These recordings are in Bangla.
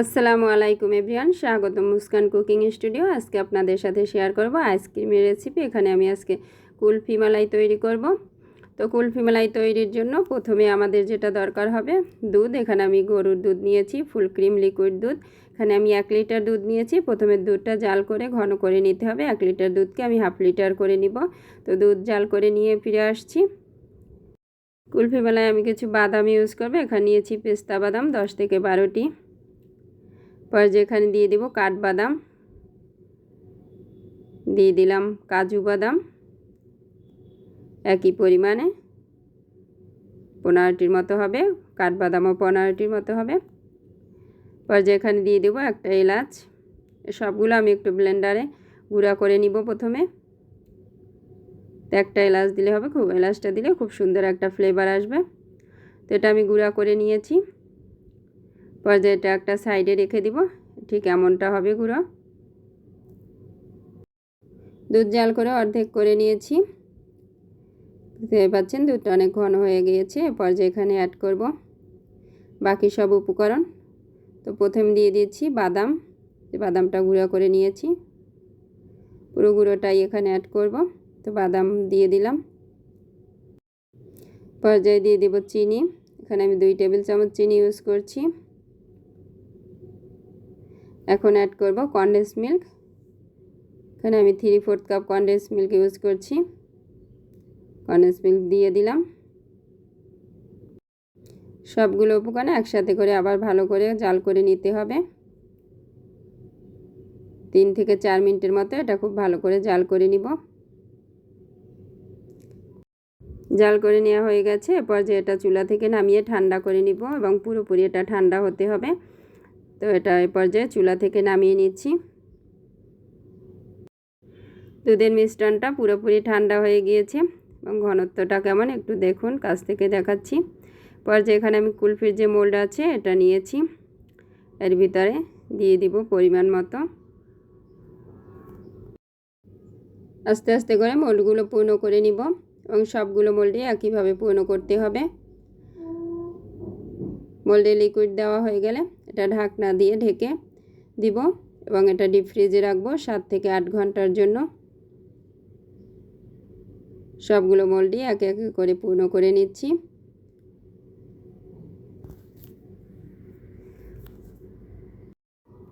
আসসালামু আলাইকুম এভরিয়ান স্বাগত মুস্কান কুকিং স্টুডিও। আজকে আপনাদের সাথে শেয়ার করব আইসক্রিমের রেসিপি। এখানে আমি আজকে কুলফি মালাই তৈরি করব। তো কুলফি মালাই তৈরির জন্য প্রথমে আমাদের যেটা দরকার হবে দুধ। এখানে আমি গরুর দুধ নিয়েছি, ফুল ক্রিম লিকুইড দুধ। এখানে আমি এক লিটার দুধ নিয়েছি। প্রথমে দুধটা জাল করে, ঘন করে নিতে হবে। এক লিটার দুধকে আমি হাফ লিটার করে নিব। তো দুধ জাল করে নিয়ে ফিরে আসছি। কুলফি মেলায় আমি কিছু বাদাম ইউজ করব। এখানে নিয়েছি পেস্তা বাদাম, দশ থেকে বারোটি। পর যেখানে দিয়ে দিব কাঠবাদাম, দিয়ে দিলাম কাজু বাদাম, একই পরিমাণে পনেরোটির মতো হবে, কাঠবাদামও পনেরোটির মতো হবে। পর যেখানে দিয়ে দেবো একটা এলাচ, সবগুলো আমি একটু ব্লেন্ডারে গুঁড়া করে নিব প্রথমে। একটা এলাচ দিলে হবে, খুব এলাচটা দিলে খুব সুন্দর একটা ফ্লেভার আসবে। তো এটা আমি গুঁড়া করে নিয়েছি। পর্যায়টা একটা সাইডে রেখে দিব, ঠিক এমনটা হবে গুঁড়ো। দুধ জাল করে অর্ধেক করে নিয়েছি। দেখতে পাচ্ছেন দুধটা অনেক ঘন হয়ে গিয়েছে পর্যায়ে এখানে অ্যাড করব। বাকি সব উপকরণ, তো প্রথম দিয়ে দিয়েছি বাদাম বাদামটা গুঁড়ো করে নিয়েছি। পুরো গুঁড়োটাই এখানে অ্যাড করব, তো বাদাম দিয়ে দিলাম। পর্যায়ে দিয়ে দেব চিনি, এখানে আমি দুই টেবিল চামচ চিনি ইউজ করছি। এখন অ্যাড করব কন্ডেন্স মিল্ক এখানে আমি three fourth cup condensed milk use করছি। কন্ডেন্স মিল্ক দিয়ে দিলাম। সবগুলো উপকরণ একসাথে করে আবার ভালো করে জাল করে নিতে হবে। তিন থেকে চার মিনিটের মতো এটা খুব ভালো করে জাল করে নিব। জাল করে নেওয়া হয়ে গেছে। এরপর যে এটা চুলা থেকে নামিয়ে ঠান্ডা করে নিব এবং পুরোপুরি এটা ঠান্ডা হতে হবে। তো এটা এই পর্যায়ে চুলা থেকে নামিয়ে নিচ্ছি। দুধের মিশ্রণটা পুরোপুরি ঠান্ডা হয়ে গিয়েছে এবং ঘনত্বটা কেমন একটু দেখুন, কাছ থেকে দেখাচ্ছি। পর্যায়ে এখানে আমি কুলফির যে মোল্ড আছে এটা নিয়েছি। এর ভিতরে দিয়ে দিব পরিমাণ মতো। আস্তে আস্তে করে মোল্ডগুলো পূর্ণ করে নিব এবং সবগুলো মোল্ডে একইভাবে পূর্ণ করতে হবে। মোল্ডে লিকুইড দেওয়া হয়ে গেলে এটা ঢাকনা দিয়ে ঢেকে দিব এবং এটা ডিপ ফ্রিজে রাখব সাত থেকে আট ঘণ্টার জন্য। সবগুলো মোল্ডই একে একে করে পূর্ণ করে নিচ্ছি।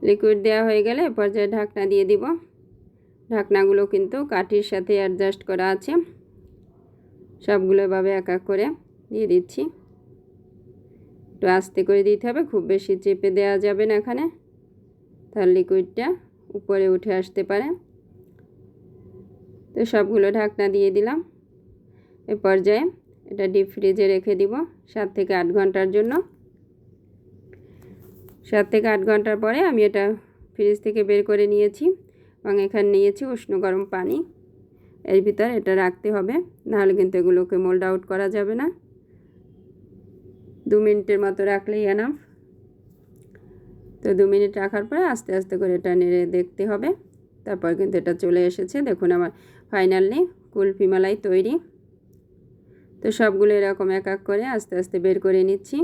লিকুইড দেওয়া হয়ে গেলে পর্যায়ে ঢাকনা দিয়ে দিব। ঢাকনাগুলো কিন্তু কাঠির সাথে অ্যাডজাস্ট করা আছে। সবগুলো এভাবে এক এক করে দিয়ে দিচ্ছি। একটু আস্তে করে দিতে হবে, খুব বেশি চেপে দেওয়া যাবে না এখানে। তাহলে লিকুইডটা উপরে উঠে আসতে পারে। তো সবগুলো ঢাকনা দিয়ে দিলাম। এ পর্যায়ে এটা ডিপ ফ্রিজে রেখে দিব সাত থেকে আট ঘণ্টার জন্য। সাত থেকে আট ঘণ্টার পরে আমি এটা ফ্রিজ থেকে বের করে নিয়েছি এবং এখানে নিয়েছি উষ্ণ গরম পানি। এর ভিতর এটা রাখতে হবে, নাহলে কিন্তু এগুলোকে মোল্ড আউট করা যাবে না। দু মিনিটের মতো রাখলেই এনাফ তো দু মিনিট রাখার পরে আস্তে আস্তে করে এটা নেড়ে দেখতে হবে। তারপর কিন্তু এটা চলে এসেছে। দেখুন আমার ফাইনালি কুলফি মালাই তৈরি। তো সবগুলো এরকম এক এক করে আস্তে আস্তে বের করে নিচ্ছি।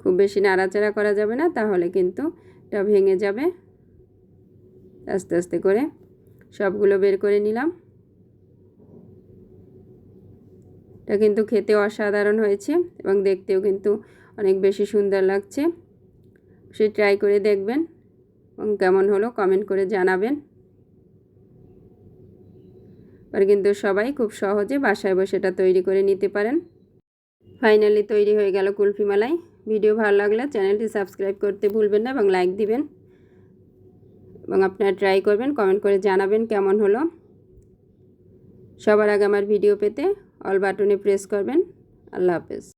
খুব বেশি নাড়াচাড়া করা যাবে না, তাহলে কিন্তু এটা ভেঙে যাবে। আস্তে আস্তে করে সবগুলো বের করে নিলাম। এটা কিন্তু খেতে অসাধারণ হয়েছে এবং দেখতেও কিন্তু অনেক বেশি সুন্দর লাগছে। সে ট্রাই করে দেখবেন এবং কেমন হলো কমেন্ট করে জানাবেন। আর কিন্তু সবাই খুব সহজে বাসায় বসে এটা তৈরি করে নিতে পারেন। ফাইনালি তৈরি হয়ে গেল কুলফি মালাই ভিডিও ভালো লাগলে চ্যানেলটি সাবস্ক্রাইব করতে ভুলবেন না এবং লাইক দিবেন। এবং আপনারা ট্রাই করবেন কমেন্ট করে জানাবেন কেমন হলো। সবার আগে আমার ভিডিও পেতে অল বাটনে প্রেস করবেন। আল্লাহ হাফেজ।